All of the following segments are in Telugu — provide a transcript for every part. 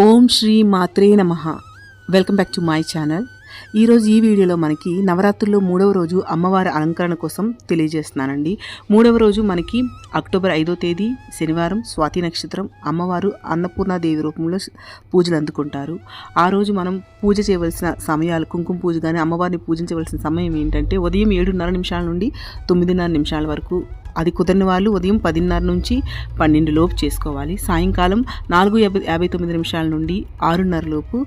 ఓం శ్రీ మాత్రే నమ. Welcome back to my channel. ఈరోజు ఈ వీడియోలో మనకి నవరాత్రుల్లో మూడవ రోజు అమ్మవారి అలంకరణ కోసం తెలియజేస్తున్నానండి. మూడవ రోజు మనకి అక్టోబర్ ఐదో తేదీ శనివారం స్వాతి నక్షత్రం అమ్మవారు అన్నపూర్ణాదేవి రూపంలో పూజలు అందుకుంటారు. ఆ రోజు మనం పూజ చేయవలసిన సమయాలు కుంకుమ పూజ కానీ అమ్మవారిని పూజించవలసిన సమయం ఏంటంటే ఉదయం ఏడున్నర నిమిషాల నుండి తొమ్మిదిన్నర నిమిషాల వరకు. అది కుదరని వాళ్ళు ఉదయం పదిన్నర నుంచి పన్నెండు లోపు చేసుకోవాలి. సాయంకాలం నాలుగు యాభై యాభై తొమ్మిది నిమిషాల నుండి ఆరున్నర లోపు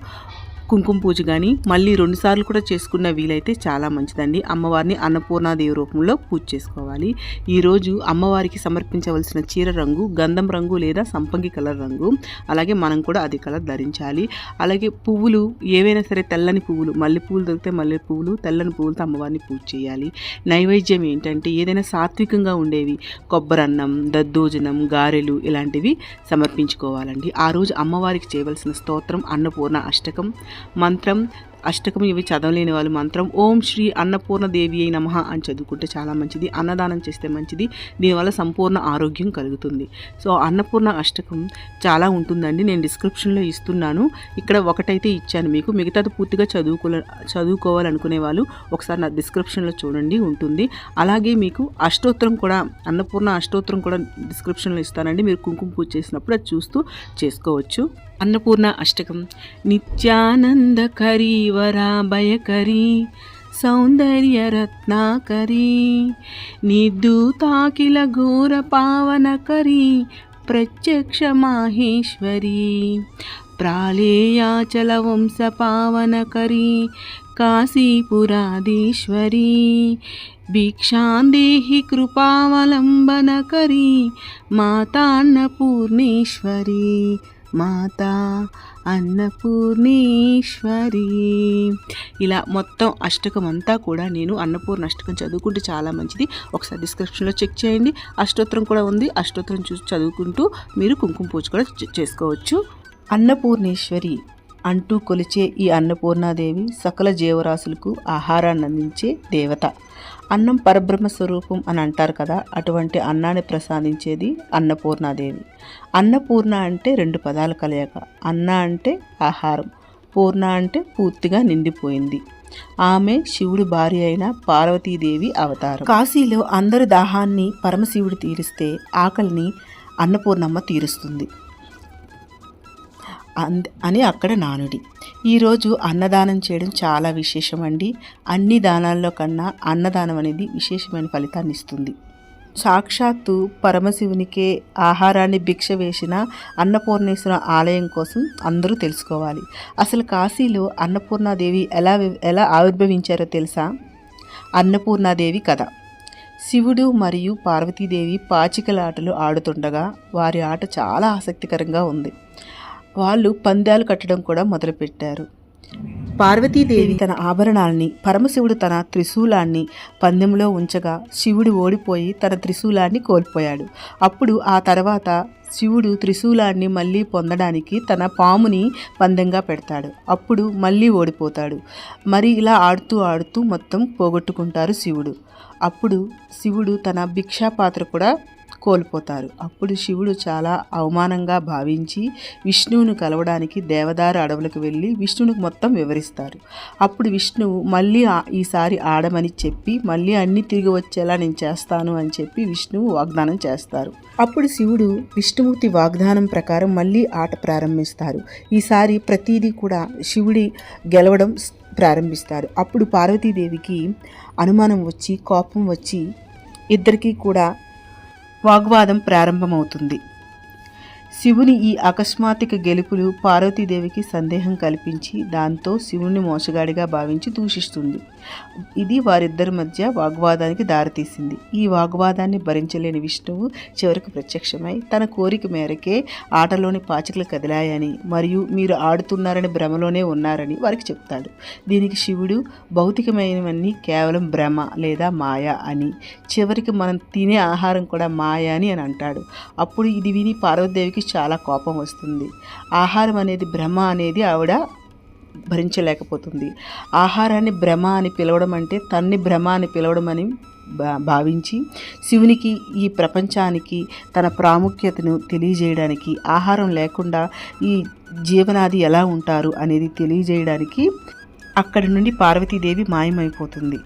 కుంకుమ పూజ కానీ మళ్ళీ రెండుసార్లు కూడా చేసుకున్న వీలైతే చాలా మంచిదండి. అమ్మవారిని అన్నపూర్ణాదేవి రూపంలో పూజ చేసుకోవాలి. ఈరోజు అమ్మవారికి సమర్పించవలసిన చీర రంగు గంధం రంగు లేదా సంపంగి కలర్ రంగు అలాగే మనం కూడా అది కలర్ ధరించాలి. అలాగే పువ్వులు ఏవైనా సరే తెల్లని పువ్వులు మల్లె పువ్వులు దొరికితే మల్లె పువ్వులు తెల్లని పువ్వులతో అమ్మవారిని పూజ చేయాలి. నైవేద్యం ఏంటంటే ఏదైనా సాత్వికంగా ఉండేవి కొబ్బరన్నం దద్దోజనం గారెలు ఇలాంటివి సమర్పించుకోవాలండి. ఆ రోజు అమ్మవారికి చేయవలసిన స్తోత్రం అన్నపూర్ణ అష్టకం మంత్రం అష్టకం ఇవి చదవలేని వాళ్ళు మంత్రం ఓం శ్రీ అన్నపూర్ణ దేవి అయి నమ అని చదువుకుంటే చాలా మంచిది. అన్నదానం చేస్తే మంచిది. దీనివల్ల సంపూర్ణ ఆరోగ్యం కలుగుతుంది. సో అన్నపూర్ణ అష్టకం చాలా ఉంటుందండి. నేను డిస్క్రిప్షన్లో ఇస్తున్నాను. ఇక్కడ ఒకటైతే ఇచ్చాను మీకు. మిగతాది పూర్తిగా చదువుకో చదువుకోవాలనుకునే వాళ్ళు ఒకసారి నా డిస్క్రిప్షన్లో చూడండి. ఉంటుంది. అలాగే మీకు అష్టోత్తరం కూడా అన్నపూర్ణ అష్టోత్తరం కూడా డిస్క్రిప్షన్లో ఇస్తానండి. మీరు కుంకుమ పూజ చేసినప్పుడు అది చూస్తూ చేసుకోవచ్చు. అన్నపూర్ణ అష్టకం. నిత్యానందకరీ వరాభయకరీ సౌందర్యరత్నాకరీ నిర్దూతాకిల ఘోర పావనకరీ ప్రత్యక్ష మాహేశ్వరీ ప్రాళేయాచల వంశ పావనకరీ కాశీపురాధీశ్వరీ భిక్షాందేహి కృపావలంబనకరీ మాతాన్నపూర్ణేశ్వరీ. మాతా అన్నపూర్ణేశ్వరి. ఇలా మొత్తం అష్టకం అంతా కూడా నేను అన్నపూర్ణ అష్టకం చదువుకుంటే చాలా మంచిది. ఒకసారి డిస్క్రిప్షన్లో చెక్ చేయండి. అష్టోత్తరం కూడా ఉంది. అష్టోత్తరం చూసి చదువుకుంటూ మీరు కుంకుమ పూజ కూడా చేసుకోవచ్చు. అన్నపూర్ణేశ్వరి. అంటూ కొలిచే ఈ అన్నపూర్ణాదేవి సకల జీవరాశులకు ఆహారాన్ని అందించే దేవత. అన్నం పరబ్రహ్మ స్వరూపం అని అంటారు కదా అటువంటి అన్నాన్ని ప్రసాదించేది అన్నపూర్ణాదేవి. అన్నపూర్ణ అంటే రెండు పదాల కలయిక. అన్న అంటే ఆహారం. పూర్ణ అంటే పూర్తిగా నిండిపోయింది. ఆమె శివుడు భార్య అయిన పార్వతీదేవి అవతారం. కాశీలో అందరి దాహాన్ని పరమశివుడు తీరిస్తే ఆకలిని అన్నపూర్ణమ్మ తీరుస్తుంది. అని అక్కడ నానుడి. ఈరోజు అన్నదానం చేయడం చాలా విశేషం అండి అన్ని దానాల్లో కన్నా అన్నదానం అనేది విశేషమైన ఫలితాన్ని ఇస్తుంది. సాక్షాత్తు పరమశివునికే ఆహారాన్ని భిక్ష వేసిన అన్నపూర్ణేశ్వర ఆలయం కోసం అందరూ తెలుసుకోవాలి. అసలు కాశీలో అన్నపూర్ణాదేవి ఎలా ఎలా ఆవిర్భవించారో తెలుసా? అన్నపూర్ణాదేవి కథ. శివుడు మరియు పార్వతీదేవి పాచికల ఆటలు ఆడుతుండగా వారి ఆట చాలా ఆసక్తికరంగా ఉంది. వాళ్ళు పందాలు కట్టడం కూడా మొదలుపెట్టారు. పార్వతీదేవి తన ఆభరణాల్ని పరమశివుడు తన త్రిశూలాన్ని పందెంలో ఉంచగా శివుడు ఓడిపోయి తన త్రిశూలాన్ని కోల్పోయాడు. అప్పుడు ఆ తర్వాత శివుడు త్రిశూలాన్ని మళ్ళీ పొందడానికి తన పాముని పందెంగా పెడతాడు. అప్పుడు మళ్ళీ ఓడిపోతాడు. మరి ఇలా ఆడుతూ ఆడుతూ మొత్తం పోగొట్టుకుంటారు శివుడు. అప్పుడు శివుడు తన భిక్షా పాత్ర కూడా కోల్పోతారు. అప్పుడు శివుడు చాలా అవమానంగా భావించి విష్ణువును కలవడానికి దేవదారు అడవులకు వెళ్ళి విష్ణువునికి మొత్తం వివరిస్తారు. అప్పుడు విష్ణువు మళ్ళీ ఈసారి ఆడమని చెప్పి మళ్ళీ అన్ని తిరిగి వచ్చేలా నేను చేస్తాను అని చెప్పి విష్ణువు వాగ్దానం చేస్తారు. అప్పుడు శివుడు విష్ణుమూర్తి వాగ్దానం ప్రకారం మళ్ళీ ఆట ప్రారంభిస్తారు. ఈసారి ప్రతీదీ కూడా శివుడి గెలవడం ప్రారంభిస్తారు. అప్పుడు పార్వతీదేవికి అనుమానం వచ్చి కోపం వచ్చి ఇద్దరికీ కూడా వాగ్వాదం ప్రారంభమవుతుంది. శివుని ఈ అకస్మాత్తిక గెలుపులు పార్వతీదేవికి సందేహం కల్పించి దాంతో శివుని మోసగాడిగా భావించి దూషిస్తుంది. ఇది వారిద్దరి మధ్య వాగ్వాదానికి దారితీసింది. ఈ వాగ్వాదాన్ని భరించలేని విష్ణువు చివరికి ప్రత్యక్షమై తన కోరిక మేరకే ఆటలోని పాచికలు కదిలాయని మరియు మీరు ఆడుతున్నారని భ్రమలోనే ఉన్నారని వారికి చెప్తాడు. దీనికి శివుడు భౌతికమైనవన్నీ కేవలం భ్రమ లేదా మాయ అని చివరికి మనం తినే ఆహారం కూడా మాయ అని అని అంటాడు. అప్పుడు ఇది విని పార్వతీదేవికి చాలా కోపం వస్తుంది. ఆహారం అనేది భ్రమ అనేది ఆవిడ భరించలేకపోతుంది. ఆహారాన్ని భ్రమ అని పిలవడం అంటే తన్ని భ్రమ అని పిలవడం అని భా- భావించి శివునికి ఈ ప్రపంచానికి తన ప్రాముఖ్యతను తెలియజేయడానికి ఆహారం లేకుండా ఈ జీవనాది ఎలా ఉంటారు అనేది తెలియజేయడానికి అక్కడి నుండి పార్వతీదేవి మాయమైపోతుంది.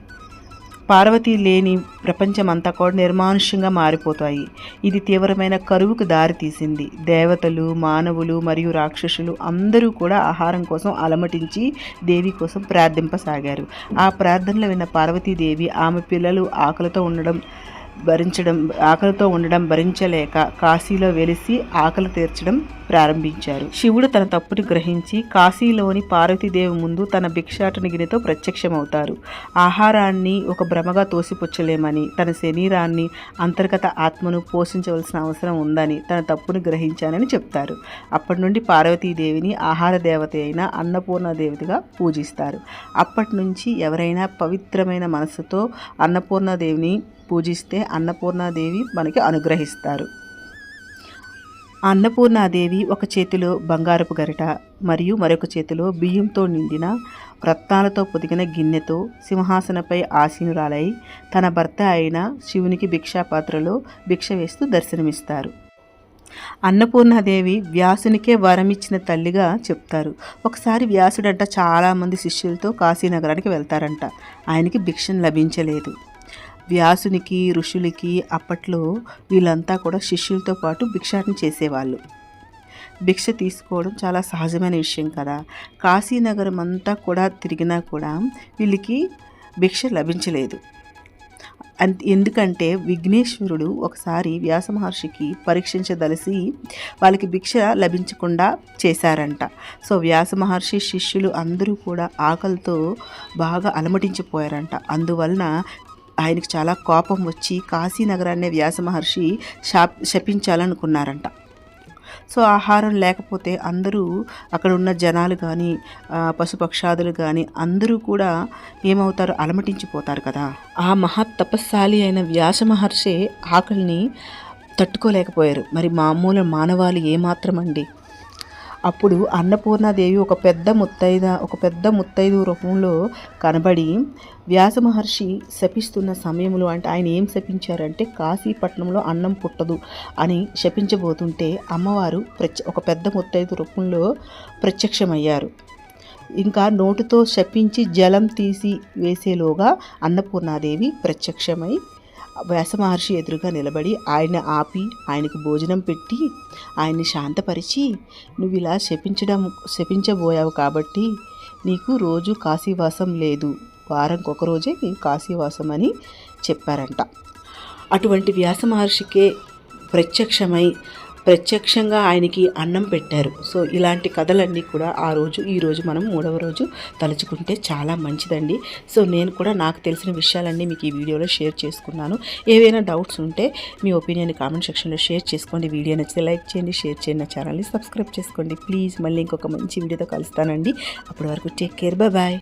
పార్వతి లేని ప్రపంచమంతా కూడా నిర్మానుష్యంగా మారిపోతాయి. ఇది తీవ్రమైన కరువుకు దారితీసింది దేవతలు మానవులు మరియు రాక్షసులు అందరూ కూడా ఆహారం కోసం అలమటించి దేవి కోసం ప్రార్థింపసాగారు. ఆ ప్రార్థనలు విన్న పార్వతీదేవి ఆమె పిల్లలు ఆకలితో ఉండడం భరించడం ఆకలితో ఉండడం భరించలేక కాశీలో వెలిసి ఆకలి తీర్చడం ప్రారంభించారు. శివుడు తన తప్పుని గ్రహించి కాశీలోని పార్వతీదేవి ముందు తన భిక్షాటన గిరితో ప్రత్యక్షమవుతారు. ఆహారాన్ని ఒక భ్రమగా తోసిపుచ్చలేమని తన శరీరాన్ని అంతర్గత ఆత్మను పోషించవలసిన అవసరం ఉందని తన తప్పును గ్రహించానని చెప్తారు. అప్పటి నుండి పార్వతీదేవిని ఆహార దేవత అయిన అన్నపూర్ణ దేవతగా పూజిస్తారు. అప్పటి నుంచి ఎవరైనా పవిత్రమైన మనసుతో అన్నపూర్ణాదేవిని పూజిస్తే అన్నపూర్ణాదేవి మనకి అనుగ్రహిస్తారు. అన్నపూర్ణాదేవి ఒక చేతిలో బంగారపు గరిట మరియు మరొక చేతిలో బియ్యంతో నిండిన రత్నాలతో పొదిగిన గిన్నెతో సింహాసనపై ఆసీనురాలై తన భర్త అయిన శివునికి భిక్షాపాత్రలో భిక్ష వేస్తూ దర్శనమిస్తారు. అన్నపూర్ణాదేవి వ్యాసునికే వరమిచ్చిన తల్లిగా చెప్తారు. ఒకసారి వ్యాసుడంట చాలామంది శిష్యులతో కాశీనగరానికి వెళ్తారంట. ఆయనకి భిక్షను లభించలేదు. వ్యాసునికి ఋషులకి అప్పట్లో వీళ్ళంతా కూడా శిష్యులతో పాటు భిక్షాటన చేసేవాళ్ళు. భిక్ష తీసుకోవడం చాలా సహజమైన విషయం కదా. కాశీనగరం అంతా కూడా తిరిగినా కూడా వీళ్ళకి భిక్ష లభించలేదు. అంత ఎందుకంటే విఘ్నేశ్వరుడు ఒకసారి వ్యాస మహర్షికి పరీక్షించదలిసి వాళ్ళకి భిక్ష లభించకుండా చేశారంట. సో వ్యాస మహర్షి శిష్యులు అందరూ కూడా ఆకలితో బాగా అలమటించిపోయారంట. అందువలన ఆయనకు చాలా కోపం వచ్చి కాశీనగరాన్ని వ్యాస మహర్షి శాప్ శపించాలనుకున్నారంట. సో ఆహారం లేకపోతే అందరూ అక్కడ ఉన్న జనాలు కానీ పశుపక్షాదులు కానీ అందరూ కూడా ఏమవుతారు? అలమటించిపోతారు కదా. ఆ మహా తపస్శాలి అయిన వ్యాస మహర్షి ఆకలిని తట్టుకోలేకపోయారు. మరి మామూలు మానవాళి ఏమాత్రం అండి అప్పుడు అన్నపూర్ణాదేవి ఒక పెద్ద ముత్తైద ఒక పెద్ద ముత్తైదు రూపంలో కనబడి వ్యాస మహర్షి శపిస్తున్న సమయంలో అంటే ఆయన ఏం శపించారంటే కాశీపట్నంలో అన్నం పుట్టదు అని శపించబోతుంటే అమ్మవారు ప్రత్య ఒక పెద్ద ముత్తైదు రూపంలో ప్రత్యక్షమయ్యారు. ఇంకా నోటితో శపించి జలం తీసి వేసేలోగా అన్నపూర్ణాదేవి ప్రత్యక్షమై వ్యాస మహర్షి ఎదురుగా నిలబడి ఆయన ఆపి ఆయనకు భోజనం పెట్టి ఆయన్ని శాంతపరిచి నువ్వు ఇలా శపించడం శపించబోయావు కాబట్టి నీకు రోజు కాశీవాసం లేదు. వారంకి ఒకరోజే కాశీవాసం అని చెప్పారంట. అటువంటి వ్యాస మహర్షికే ప్రత్యక్షమై ప్రత్యక్షంగా ఆయనకి అన్నం పెట్టారు. సో ఇలాంటి కథలన్నీ కూడా ఆ రోజు ఈ రోజు మనం మూడవ రోజు తలుచుకుంటే చాలా మంచిదండి. సో నేను కూడా నాకు తెలిసిన విషయాలన్నీ మీకు ఈ వీడియోలో షేర్ చేసుకున్నాను. ఏవైనా డౌట్స్ ఉంటే మీ ఒపీనియన్ కామెంట్ సెక్షన్లో షేర్ చేసుకోండి. వీడియో నచ్చితే లైక్ చేయండి షేర్ చేయండి ఛానల్ని సబ్స్క్రైబ్ చేసుకోండి. ప్లీజ్ మళ్ళీ ఇంకొక మంచి వీడియోతో కలుస్తానండి. అప్పటి వరకు టేక్ కేర్ బాయ్.